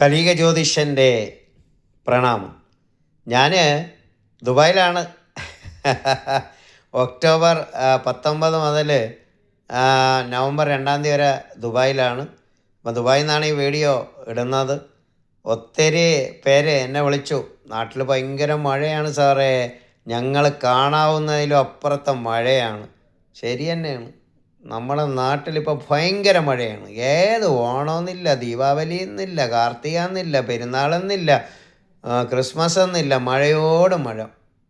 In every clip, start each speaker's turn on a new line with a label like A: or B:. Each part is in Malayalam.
A: കലിക ജ്യോതിഷന്റെ പ്രണാമം. ഞാൻ ദുബായിലാണ്. ഒക്ടോബർ പത്തൊമ്പത് മുതൽ നവംബർ രണ്ടാം തീയതി വരെ ദുബായിലാണ്. അപ്പം ദുബായിൽ നിന്നാണ് ഈ വീഡിയോ ഇടുന്നത്. ഒത്തിരി പേര് എന്നെ വിളിച്ചു. നാട്ടിൽ ഭയങ്കര മഴയാണ് സാറേ. ഞങ്ങൾ കാണാവുന്നതിലും അപ്പുറത്തെ മഴയാണ്. ശരി തന്നെയാണ്. നമ്മുടെ നാട്ടിലിപ്പോൾ ഭയങ്കര മഴയാണ്. ഏത് ഓണമെന്നില്ല ദീപാവലി എന്നില്ല കാർത്തിക എന്നില്ല പെരുന്നാളെന്നില്ല ക്രിസ്മസ് എന്നില്ല മഴയോട് മഴ.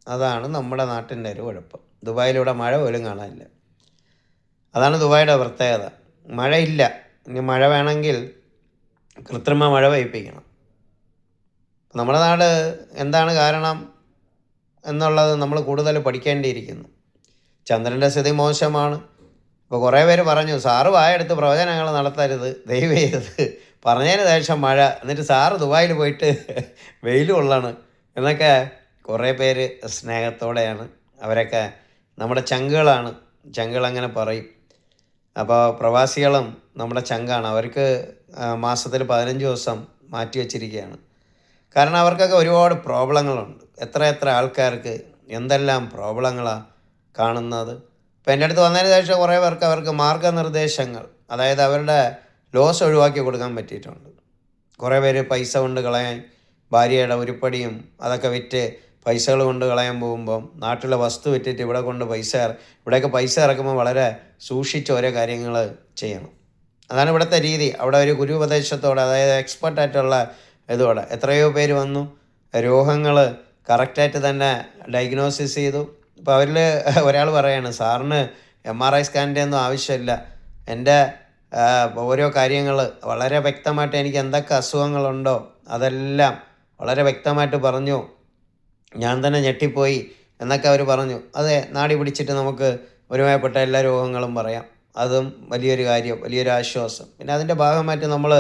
A: അതാണ് നമ്മുടെ നാട്ടിന്റെ ഒരു കുഴപ്പം. ദുബായിലൂടെ മഴ പോലും കാണാനില്ല. അതാണ് ദുബായിയുടെ പ്രത്യേകത. മഴയില്ല. ഇനി മഴ വേണമെങ്കിൽ കൃത്രിമ മഴ പെയ്പ്പിക്കണം നമ്മുടെ നാട് എന്താണ് കാരണം എന്നുള്ളത് നമ്മൾ കൂടുതൽ പഠിക്കേണ്ടിയിരിക്കുന്നു. ചന്ദ്രന്റെ സ്ഥിതി മോശമാണ്. ഇപ്പോൾ കുറേ പേര് പറഞ്ഞു സാറ് വായെടുത്ത് പ്രവചനങ്ങൾ നടത്തരുത് ദൈവം ചെയ്തത് പറഞ്ഞതിന് ശേഷം മഴ എന്നിട്ട് സാറ് ദുബായിൽ പോയിട്ട് വെയിൽ കൊള്ളാണ് എന്നൊക്കെ കുറേ പേര് സ്നേഹത്തോടെയാണ്. അവരൊക്കെ നമ്മുടെ ചങ്കുകളാണ്. ചങ്കുകൾ അങ്ങനെ പറയും. അപ്പോൾ പ്രവാസികളും നമ്മുടെ ചങ്കാണ്. അവർക്ക് മാസത്തിൽ പതിനഞ്ച് ദിവസം മാറ്റി വച്ചിരിക്കുകയാണ്. കാരണം അവർക്കൊക്കെ ഒരുപാട് പ്രോബ്ലങ്ങളുണ്ട്. എത്ര എത്ര ആൾക്കാർക്ക് എന്തെല്ലാം പ്രോബ്ലങ്ങളാണ് കാണുന്നത്? ഇപ്പം എന്റെ അടുത്ത് വന്നതിന് ശേഷം കുറേ പേർക്ക് അവർക്ക് മാർഗനിർദ്ദേശങ്ങൾ അതായത് അവരുടെ ലോസ് ഒഴിവാക്കി കൊടുക്കാൻ പറ്റിയിട്ടുണ്ട്. കുറേ പേര് പൈസ കൊണ്ട് കളയാൻ ഭാര്യയുടെ ഉരുപ്പടിയും അതൊക്കെ വിറ്റ് പൈസകൾ കൊണ്ട് കളയാൻ പോകുമ്പം നാട്ടിലെ വസ്തു വിറ്റിട്ട് ഇവിടെ കൊണ്ട് പൈസ ഇവിടെയൊക്കെ പൈസ ഇറക്കുമ്പോൾ വളരെ സൂക്ഷിച്ച് ഓരോ കാര്യങ്ങൾ ചെയ്യണം. അതാണ് ഇവിടുത്തെ രീതി. അവിടെ ഒരു ഗുരു ഉപദേശത്തോടെ അതായത് എക്സ്പെർട്ടായിട്ടുള്ള ഇതോടെ എത്രയോ പേര് വന്നു. രോഗങ്ങൾ കറക്റ്റായിട്ട് തന്നെ ഡയഗ്നോസിസ് ചെയ്തു. ഇപ്പോൾ അവരിൽ ഒരാൾ പറയാണ് സാറിന് എം ആർ ഐ സ്കാനിന്റെ ഒന്നും ആവശ്യമില്ല. എന്റെ ഓരോ കാര്യങ്ങൾ വളരെ വ്യക്തമായിട്ട് എനിക്ക് എന്തൊക്കെ അസുഖങ്ങളുണ്ടോ അതെല്ലാം വളരെ വ്യക്തമായിട്ട് പറഞ്ഞു. ഞാൻ തന്നെ ഞെട്ടിപ്പോയി എന്നൊക്കെ അവർ പറഞ്ഞു. അതെ നാടി പിടിച്ചിട്ട് നമുക്ക് ഒരുമയപ്പെട്ട എല്ലാ രോഗങ്ങളും പറയാം. അതും വലിയൊരു കാര്യം വലിയൊരു ആശ്വാസം. പിന്നെ അതിന്റെ ഭാഗമായിട്ട് നമ്മൾ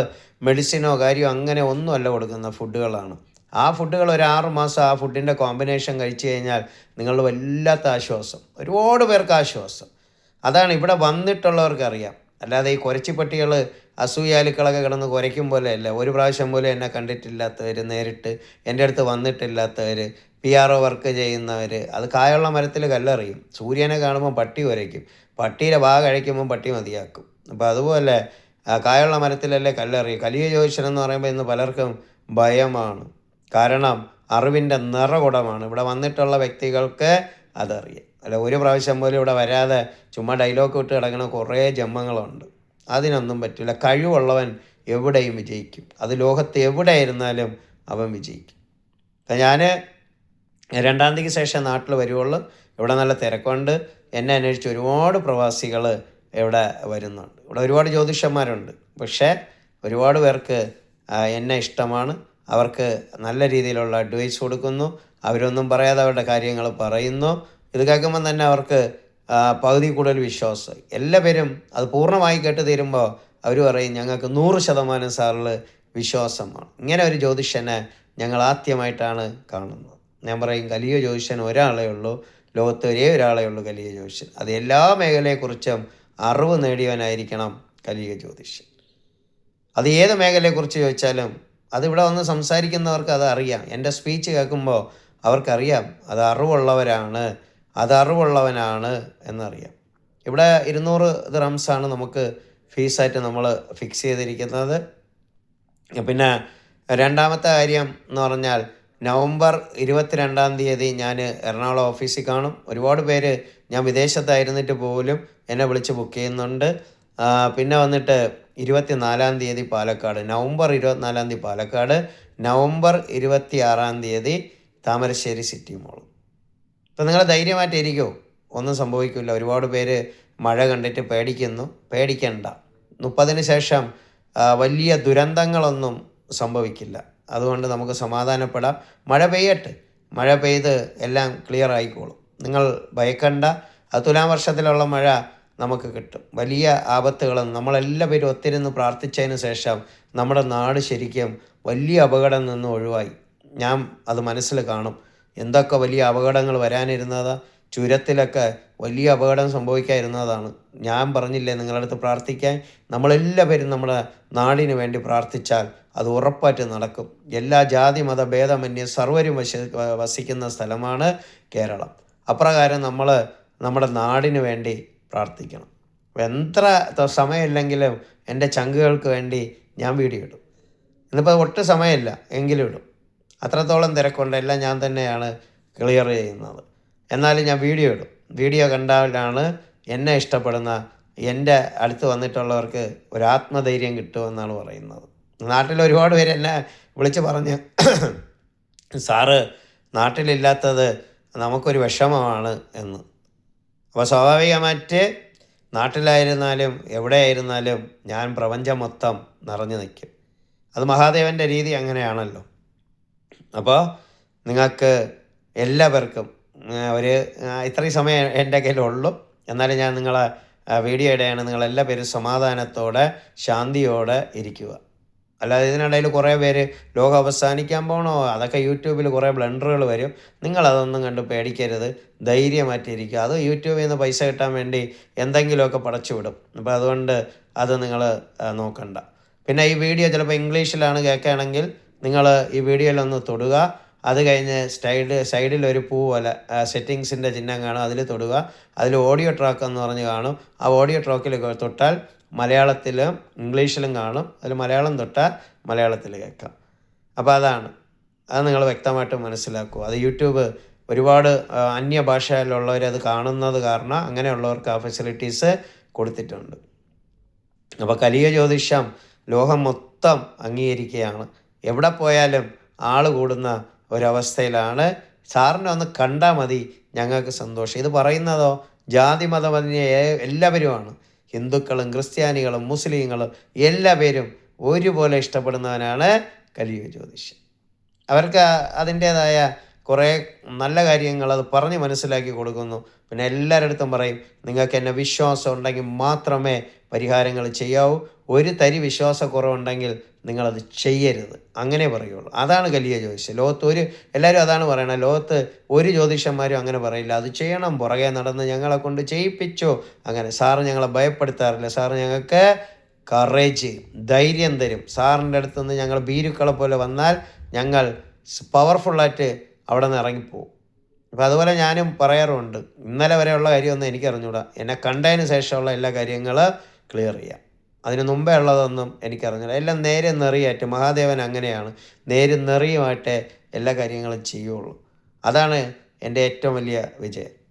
A: മെഡിസിനോ കാര്യമോ അങ്ങനെ ഒന്നുമല്ല കൊടുക്കുന്ന ഫുഡുകളാണ് ആ ഫുഡുകൾ ഒരു ആറ് മാസം ആ ഫുഡിന്റെ കോമ്പിനേഷൻ കഴിച്ചു കഴിഞ്ഞാൽ നിങ്ങളുടെ വല്ലാത്ത ആശ്വാസം. ഒരുപാട് പേർക്ക് ആശ്വാസം. അതാണ് ഇവിടെ വന്നിട്ടുള്ളവർക്ക് അറിയാം അല്ലാതെ ഈ കുരച്ചിപ്പട്ടികൾ അസൂയാലുക്കളൊക്കെ കിടന്ന് കുരയ്ക്കും പോലെയല്ല. ഒരു പ്രാവശ്യം പോലും എന്നെ കണ്ടിട്ടില്ലാത്തവർ നേരിട്ട് എന്റെ അടുത്ത് വന്നിട്ടില്ലാത്തവർ പി ആർ ഒ വർക്ക് ചെയ്യുന്നവർ അത് കായുള്ള മരത്തിൽ കല്ലെറിയും. സൂര്യനെ കാണുമ്പോൾ പട്ടി ഉരയ്ക്കും പട്ടിയുടെ ഭാഗം കഴിക്കുമ്പോൾ പട്ടി മതിയാക്കും. അപ്പോൾ അതുപോലെ കായുള്ള മരത്തിലല്ലേ കല്ലെറിയും. കലിയ ജ്യോതിഷൻ എന്ന് പറയുമ്പോൾ ഇന്ന് പലർക്കും ഭയമാണ്. കാരണം അറിവിന്റെ നിറകുടമാണ്. ഇവിടെ വന്നിട്ടുള്ള വ്യക്തികൾക്ക് അതറിയാം. അല്ല ഒരു പ്രാവശ്യം പോലും ഇവിടെ വരാതെ ചുമ്മാ ഡയലോഗ് വിട്ട് കിടക്കുന്ന കുറേ ജന്മങ്ങളുണ്ട്. അതിനൊന്നും പറ്റില്ല. കഴിവുള്ളവൻ എവിടെയും വിജയിക്കും. അത് ലോകത്ത് എവിടെ ഇരുന്നാലും അവൻ വിജയിക്കും. ഞാൻ രണ്ടാം തീയതിക്ക് ശേഷം നാട്ടിൽ വരുവുള്ളൂ. ഇവിടെ നല്ല തിരക്കുണ്ട്. എന്നെ അന്വേഷിച്ച് ഒരുപാട് പ്രവാസികൾ ഇവിടെ വരുന്നുണ്ട്. ഇവിടെ ഒരുപാട് ജ്യോതിഷന്മാരുണ്ട്. പക്ഷേ ഒരുപാട് പേർക്ക് എന്നെ ഇഷ്ടമാണ്. അവർക്ക് നല്ല രീതിയിലുള്ള അഡ്വൈസ് കൊടുക്കുന്നു. അവരൊന്നും പറയാതെ അവരുടെ കാര്യങ്ങൾ പറയുന്നു. ഇത് കേൾക്കുമ്പം തന്നെ അവർക്ക് പകുതി കൂടുതൽ വിശ്വാസം. എല്ലാവരും അത് പൂർണമായി കേട്ട് തീരുമ്പോൾ അവർ പറയും ഞങ്ങൾക്ക് നൂറ് ശതമാനം സാറിൽ വിശ്വാസമാണ് ഇങ്ങനെ ഒരു ജ്യോതിഷനെ ഞങ്ങൾ ആദ്യമായിട്ടാണ് കാണുന്നത്. ഞാൻ പറയും കലിയ ജ്യോതിഷൻ ഒരാളേ ഉള്ളൂ. ലോകത്ത് ഒരേ ഒരാളേ ഉള്ളൂ കലിയ ജ്യോതിഷൻ. അത് എല്ലാ മേഖലയെക്കുറിച്ചും അറിവ് നേടിയവനായിരിക്കണം കലിയ ജ്യോതിഷൻ. അത് ഏത് മേഖലയെക്കുറിച്ച് ചോദിച്ചാലും അതിവിടെ വന്ന് സംസാരിക്കുന്നവർക്ക് അത് അറിയാം. എന്റെ സ്പീച്ച് കേൾക്കുമ്പോൾ അവർക്കറിയാം അത് അറിവുള്ളവരാണ് അത് അറിവുള്ളവനാണ് എന്നറിയാം. ഇവിടെ ഇരുന്നൂറ് ദ്രംസാണ് നമുക്ക് ഫീസായിട്ട് നമ്മൾ ഫിക്സ് ചെയ്തിരിക്കുന്നത്. പിന്നെ രണ്ടാമത്തെ കാര്യം എന്ന് പറഞ്ഞാൽ നവംബർ ഇരുപത്തിരണ്ടാം തീയതി ഞാൻ എറണാകുളം ഓഫീസിൽ കാണും. ഒരുപാട് പേര് ഞാൻ വിദേശത്തായിരുന്നിട്ട് പോലും എന്നെ വിളിച്ച് ബുക്ക് ചെയ്യുന്നുണ്ട്. പിന്നെ വന്നിട്ട് ഇരുപത്തിനാലാം തീയതി പാലക്കാട് നവംബർ ഇരുപത്തിനാലാം തീയതി പാലക്കാട് നവംബർ ഇരുപത്തി ആറാം തീയതി താമരശ്ശേരി സിറ്റി മോൾ ഇപ്പം നിങ്ങൾ ധൈര്യമായിട്ടിരിക്കോ ഒന്നും സംഭവിക്കില്ല ഒരുപാട് പേര് മഴ കണ്ടിട്ട് പേടിക്കുന്നു. പേടിക്കണ്ട. മുപ്പതിന് ശേഷം വലിയ ദുരന്തങ്ങളൊന്നും സംഭവിക്കില്ല. അതുകൊണ്ട് നമുക്ക് സമാധാനപ്പെടാം. മഴ പെയ്യട്ടെ. മഴ പെയ്ത് എല്ലാം ക്ലിയർ ആയിക്കോളും. നിങ്ങൾ ഭയക്കണ്ട. അത് തുലാം വർഷത്തിലുള്ള മഴ നമുക്ക് കിട്ടും. വലിയ ആപത്തുകളും നമ്മളെല്ലാവരും ഒത്തിരുന്ന് പ്രാർത്ഥിച്ചതിന് ശേഷം നമ്മുടെ നാട് ശരിക്കും വലിയ അപകടം നിന്ന് ഒഴിവായി. ഞാൻ അത് മനസ്സിൽ കാണും. എന്തൊക്കെ വലിയ അപകടങ്ങൾ വരാനിരുന്നതാ? ചുരത്തിലൊക്കെ വലിയ അപകടം സംഭവിക്കാതിരുന്നതാണ് ഞാൻ പറഞ്ഞില്ലേ നിങ്ങളുടെ അടുത്ത് പ്രാർത്ഥിക്കാൻ നമ്മളെല്ലാവരും നമ്മുടെ നാടിന് വേണ്ടി പ്രാർത്ഥിച്ചാൽ അത് ഉറപ്പായിട്ട് നടക്കും. എല്ലാ ജാതി മത ഭേദമന്യേ സർവരും വശ വസിക്കുന്ന സ്ഥലമാണ് കേരളം. അപ്രകാരം നമ്മൾ നമ്മുടെ നാടിന് വേണ്ടി പ്രാർത്ഥിക്കണം. എത്ര സമയമില്ലെങ്കിലും എന്റെ ചങ്കുകൾക്ക് വേണ്ടി ഞാൻ വീഡിയോ ഇടും ഇന്നിപ്പോൾ ഒട്ടും സമയമില്ല എങ്കിലും ഇടും. അത്രത്തോളം തിരക്കുണ്ട് എല്ലാം ഞാൻ തന്നെയാണ് ക്ലിയർ ചെയ്യുന്നത്. എന്നാലും ഞാൻ വീഡിയോ ഇടും. വീഡിയോ കണ്ടാലാണ് എന്നെ ഇഷ്ടപ്പെടുന്ന എന്റെ അടുത്ത് വന്നിട്ടുള്ളവർക്ക് ഒരു ആത്മധൈര്യം കിട്ടുമെന്നാണ് പറയുന്നത്. നാട്ടിൽ ഒരുപാട് പേര് എന്നെ വിളിച്ച് പറഞ്ഞ് സാറ് നാട്ടിലില്ലാത്തത് നമുക്കൊരു വിഷമമാണ് എന്ന്. അപ്പോൾ സ്വാഭാവികമായിട്ട് നാട്ടിലായിരുന്നാലും എവിടെയായിരുന്നാലും ഞാൻ പ്രപഞ്ചം മൊത്തം നിറഞ്ഞു നിൽക്കും. അത് മഹാദേവന്റെ രീതി അങ്ങനെയാണല്ലോ. അപ്പോൾ നിങ്ങൾക്ക് എല്ലാവർക്കും ഒരു ഇത്രയും സമയം എന്റെ കയ്യിലുള്ളൂ. എന്നാലും ഞാൻ നിങ്ങളെ വീഡിയോ ഇടയാണ് നിങ്ങളെല്ലാ പേരും സമാധാനത്തോടെ ശാന്തിയോടെ ഇരിക്കുക. അല്ലാതെ ഇതിനിടയിൽ കുറേ പേര് ലോകം അവസാനിക്കാൻ പോകണോ അതൊക്കെ യൂട്യൂബിൽ കുറേ ബ്ലണ്ടറുകൾ വരും. നിങ്ങളതൊന്നും കണ്ട് പേടിക്കരുത്. ധൈര്യമായിട്ടിരിക്കുക. അത് യൂട്യൂബിൽ നിന്ന് പൈസ കിട്ടാൻ വേണ്ടി എന്തെങ്കിലുമൊക്കെ പടച്ചു വിടും അപ്പോൾ അതുകൊണ്ട് അത് നിങ്ങൾ നോക്കണ്ട. പിന്നെ ഈ വീഡിയോ ചിലപ്പോൾ ഇംഗ്ലീഷിലാണ് കേൾക്കുകയാണെങ്കിൽ നിങ്ങൾ ഈ വീഡിയോയിലൊന്ന് തൊടുക. അത് കഴിഞ്ഞ് സൈഡ് സൈഡിൽ ഒരു പൂ പോലെ സെറ്റിങ്സിന്റെ ചിഹ്നം കാണും. അതിൽ തൊടുക. അതിൽ ഓഡിയോ ട്രാക്ക് എന്ന് പറഞ്ഞ് കാണും. ആ ഓഡിയോ ട്രാക്കിൽ തൊട്ടാൽ മലയാളത്തിലും ഇംഗ്ലീഷിലും കാണും. അതിൽ മലയാളം തൊട്ടാൽ മലയാളത്തിൽ കേൾക്കാം. അപ്പോൾ അതാണ്. അത് നിങ്ങൾ വ്യക്തമായിട്ട് മനസ്സിലാക്കുക അത് യൂട്യൂബ് ഒരുപാട് അന്യഭാഷയിലുള്ളവർ അത് കാണുന്നത് കാരണം അങ്ങനെയുള്ളവർക്ക് ആ ഫെസിലിറ്റീസ് കൊടുത്തിട്ടുണ്ട്. അപ്പോൾ കലിയ ജ്യോതിഷം ലോകം മൊത്തം അംഗീകരിക്കുകയാണ്. എവിടെ പോയാലും ആൾ കൂടുന്ന ഒരവസ്ഥയിലാണ്. സാറിനെ ഒന്ന് കണ്ടാൽ മതി ഞങ്ങൾക്ക് സന്തോഷം. ഇത് പറയുന്നതോ ജാതി മതമതിനെ എല്ലാവരുമാണ്. ഹിന്ദുക്കളും ക്രിസ്ത്യാനികളും മുസ്ലിങ്ങളും എല്ലാ പേരും ഒരുപോലെ ഇഷ്ടപ്പെടുന്നവനാണ് കലിയുഗ ജ്യോതിഷൻ. അവർക്ക് അതിന്റേതായ കുറേ നല്ല കാര്യങ്ങൾ അത് പറഞ്ഞ് മനസ്സിലാക്കി കൊടുക്കുന്നു. പിന്നെ എല്ലാവരുടെ പറയും നിങ്ങൾക്ക് എന്നെ വിശ്വാസം ഉണ്ടെങ്കിൽ മാത്രമേ പരിഹാരങ്ങൾ ചെയ്യാവൂ. ഒരു തരി വിശ്വാസക്കുറവുണ്ടെങ്കിൽ നിങ്ങളത് ചെയ്യരുത്. അങ്ങനെ പറയുള്ളൂ. അതാണ് കലിയ ജ്യോതിഷം. ലോകത്ത് ഒരു എല്ലാവരും അതാണ് പറയണത്. ലോകത്ത് ഒരു ജ്യോതിഷന്മാരും അങ്ങനെ പറയില്ല. അത് ചെയ്യണം. പുറകെ നടന്ന് ഞങ്ങളെ കൊണ്ട് ചെയ്യിപ്പിച്ചോ. അങ്ങനെ സാറ് ഞങ്ങളെ ഭയപ്പെടുത്താറില്ല. സാറ് ഞങ്ങൾക്ക് കറേജ് ധൈര്യം തരും. സാറിന്റെ അടുത്ത് നിന്ന് ഞങ്ങൾ ഭീരുക്കളെ പോലെ വന്നാൽ ഞങ്ങൾ പവർഫുള്ളായിട്ട് അവിടെ നിന്ന് ഇറങ്ങിപ്പോവും. അപ്പോൾ അതുപോലെ ഞാനും പറയാറുമുണ്ട് ഇന്നലെ വരെയുള്ള കാര്യമൊന്നും എനിക്കറിഞ്ഞൂടാ. എന്നെ കണ്ടതിന് ശേഷമുള്ള എല്ലാ കാര്യങ്ങളും ക്ലിയർ ചെയ്യാം. അതിന് മുമ്പേ ഉള്ളതൊന്നും എനിക്കറിഞ്ഞില്ല എല്ലാം നേരെ നെറിയായിട്ട് മഹാദേവൻ അങ്ങനെയാണ്. നേര് നെറിയുമായിട്ടേ എല്ലാ കാര്യങ്ങളും ചെയ്യുള്ളൂ. അതാണ് എന്റെ ഏറ്റവും വലിയ വിജയം.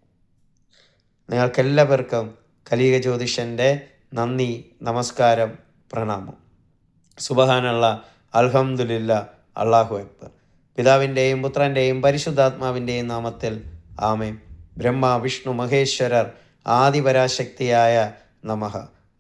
A: നിങ്ങൾക്കെല്ലാവർക്കും കലിക ജ്യോതിഷന്റെ നന്ദി നമസ്കാരം പ്രണാമം. സുബഹാനുള്ള അൽഹംദുലില്ല അള്ളാഹു അക്ബർ. പിതാവിന്റെയും പുത്രന്റെയും പരിശുദ്ധാത്മാവിന്റെയും നാമത്തിൽ ആമേം ബ്രഹ്മ വിഷ്ണു മഹേശ്വരർ ആദിപരാശക്തിയായ നമഃ